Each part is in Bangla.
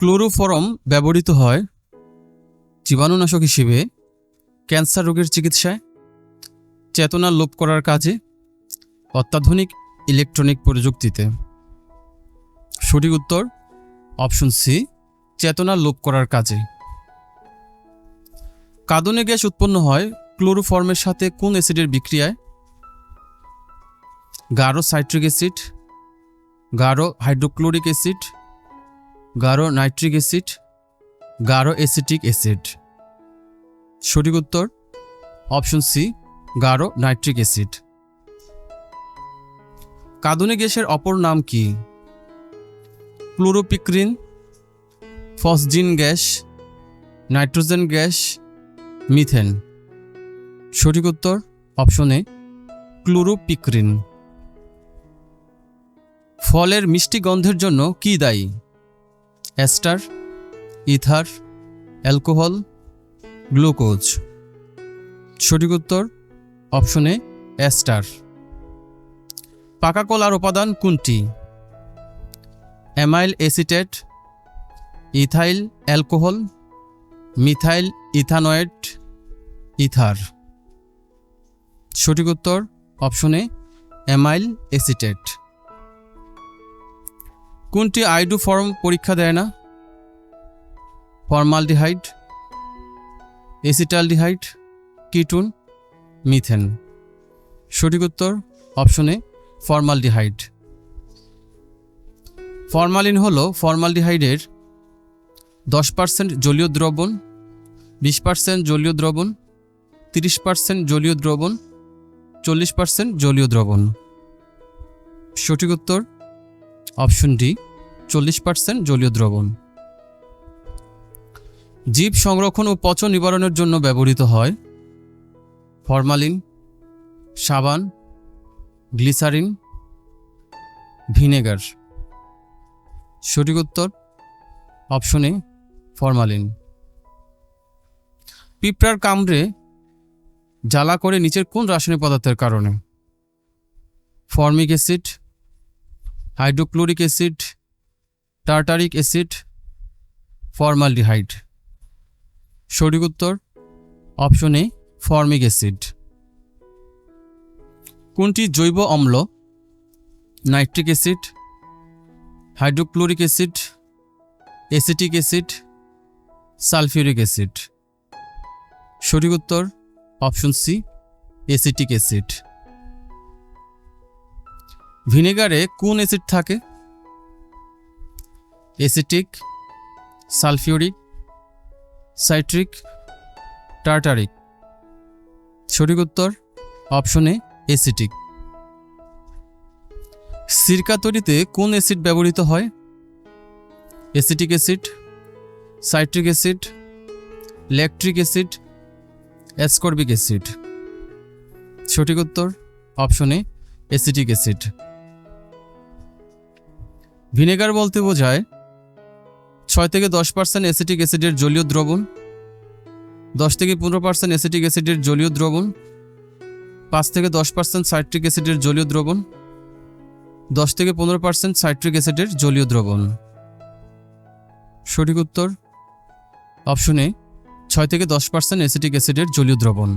ক্লোরোফরম ব্যবহৃত হয় জীবাণুনাশক হিসেবে ক্যান্সার রোগের চিকিৎসায়, চেতনা লোপ করার কাজে, অত্যাধুনিক ইলেকট্রনিক প্রযুক্তিতে। সঠিক উত্তর, অপশন সি চেতনা লোপ করার কাজে। কাঁদনে গ্যাস উৎপন্ন হয় ক্লোরোফর্মের সাথে কোন অ্যাসিডের বিক্রিয়ায়? গাঢ় সাইট্রিক অ্যাসিড গাঢ় হাইড্রোক্লোরিক অ্যাসিড গাঢ় নাইট্রিক অ্যাসিড, গাঢ় অ্যাসিটিক অ্যাসিড। সঠিক উত্তর, অপশন সি, গাঢ় নাইট্রিক অ্যাসিড। কাঁদনে গ্যাসের অপর নাম কি? Chloropicrin, phosgene gas, nitrogen gas, methane. সঠিক উত্তর, অপশনে ক্লোরোপিক্রিন। ফলের মিষ্টি গন্ধের জন্য কি দায়ী? Ester ether, alcohol, glucose. সঠিক উত্তর, অপশনে অ্যাস্টার পাকা কলার উপাদান কোনটি? Amyl acetate ethyl alcohol, methyl ethanoate, ether. সঠিক উত্তর, অপশনে অ্যামাইল এসিটেট কোনটি আইডু ফর্ম পরীক্ষা দেয় না? ফর্মালডিহাইড এসিটালডিহাইড কিটুন মিথেন সঠিক উত্তর অপশনে ফর্মালডিহাইড ফরমালিন হল ফর্মালডিহাইডের দশ পার্সেন্ট জলীয় দ্রবণ, বিশ পার্সেন্ট জলীয় দ্রবণ, তিরিশ পার্সেন্ট জলীয় দ্রবণ, চল্লিশ পার্সেন্ট জলীয় দ্রবণ। সঠিক উত্তর অপশন ডি চল্লিশ পার্সেন্ট জলীয় দ্রবণ। জীব সংরক্ষণ ও পচন নিবারণের জন্য ব্যবহৃত হয়। ফরমালিন, সাবান, গ্লিসারিন, ভিনেগার। সঠিক উত্তর, অপশনে ফরমালিন। পিঁপড়ার কামড়ে জ্বালা করে নিচের কোন রাসায়নিক পদার্থের কারণে? Formic acid, hydrochloric acid, tartaric acid, formaldehyde. সঠিক উত্তর? Option A, formic acid. কোনটি জৈব অম্ল? Nitric acid, hydrochloric acid, acetic acid, sulphuric acid. সঠিক উত্তর? Option C, acetic acid. ভিনেগারে কোন অ্যাসিড থাকে? Acetic, sulphuric citric tartaric. সঠিক উত্তর অপশনে অ্যাসিটিক। সিরকা তৈরিতে কোন অ্যাসিড ব্যবহৃত হয়? Acetic acid, citric acid, lactic acid, ascorbic acid. সঠিক উত্তর অপশনে অ্যাসিটিক অ্যাসিড। ভিনেগার বলতে বোঝায় ছয় থেকে দশ পার্সেন্ট অ্যাসিটিক অ্যাসিডের জলীয় দ্রবণ, দশ থেকে পনেরো পার্সেন্ট অ্যাসিটিক অ্যাসিডের জলীয় দ্রবণ, পাঁচ থেকে দশ পার্সেন্ট সাইট্রিক অ্যাসিডের জলীয় দ্রবণ, দশ থেকে পনেরো পার্সেন্ট সাইট্রিক অ্যাসিডের জলীয় দ্রবণ। সঠিক উত্তর? অপশনে ছয় থেকে দশ পার্সেন্ট অ্যাসিটিক অ্যাসিডের জলীয় দ্রবণ।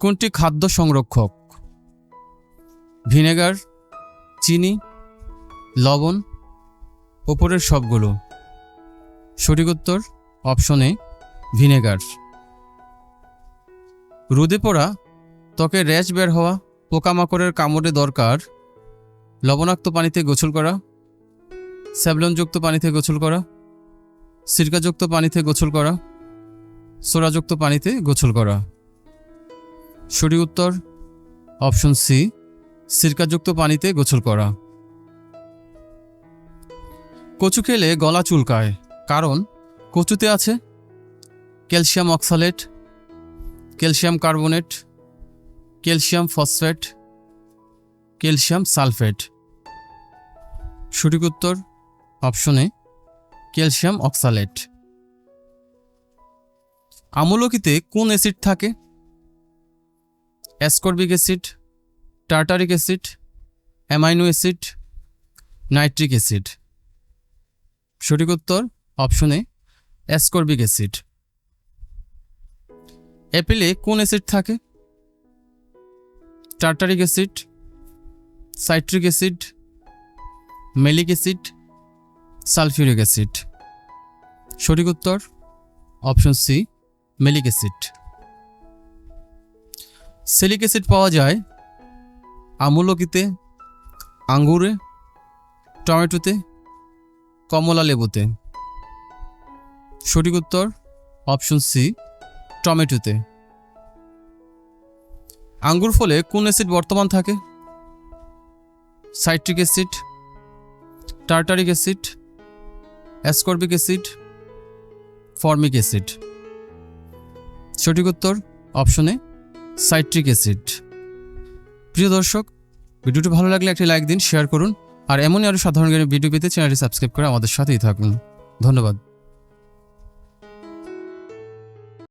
কোনটি খাদ্য সংরক্ষক? ভিনেগার, চিনি, লবণ ওপরের সবগুলো। সঠিক উত্তর, অপশনে ভিনেগার। রোদে পড়া, ত্বকে র্যাশ বের হওয়া, পোকামাকড়ের কামড়ে দরকার, লবণাক্ত পানিতে গোসল করা, স্যাবলনযুক্ত পানিতে গোসল করা, সিরকাযুক্ত পানিতে গোসল করা সোডাযুক্ত পানিতে গোসল করা। সঠিক উত্তর, অপশন সি, সিরকাযুক্ত পানিতে গোসল করা। কচু খেলে গলা চুলকায়, কারণ কচুতে আছে calcium oxalate, calcium carbonate, calcium phosphate, calcium sulphate. সঠিক উত্তর অপশনে ক্যালসিয়াম অক্সালেট। আমলকিতে কোন অ্যাসিড থাকে? Ascorbic acid, tartaric acid, amino acid, nitric acid. সঠিক উত্তর অপশনে অ্যাসকর্বিক অ্যাসিড অ্যাপেলে কোন অ্যাসিড থাকে? Tartaric acid citric acid malic acid sulphuric acid সঠিক উত্তর অপশন সি মেলিক অ্যাসিড সেলিক অ্যাসিড পাওয়া যায় আমুলকিতে, আঙ্গুরে, টমেটোতে কমলা লেবুতে। সঠিক উত্তর, অপশন সি, টমেটোতে। আঙ্গুর ফলে কোন অ্যাসিড বর্তমান থাকে? Citric acid, tartaric acid, ascorbic acid, formic acid. সঠিক উত্তর, অপশনে সাইট্রিক অ্যাসিড। প্রিয় দর্শক, ভিডিওটি ভালো লাগলে একটি লাইক দিন, শেয়ার করুন। আর এমনই আরও সাধারণ জ্ঞানের ভিডিও পেতে চ্যানেলটি সাবস্ক্রাইব করে আমাদের সাথেই থাকুন। ধন্যবাদ।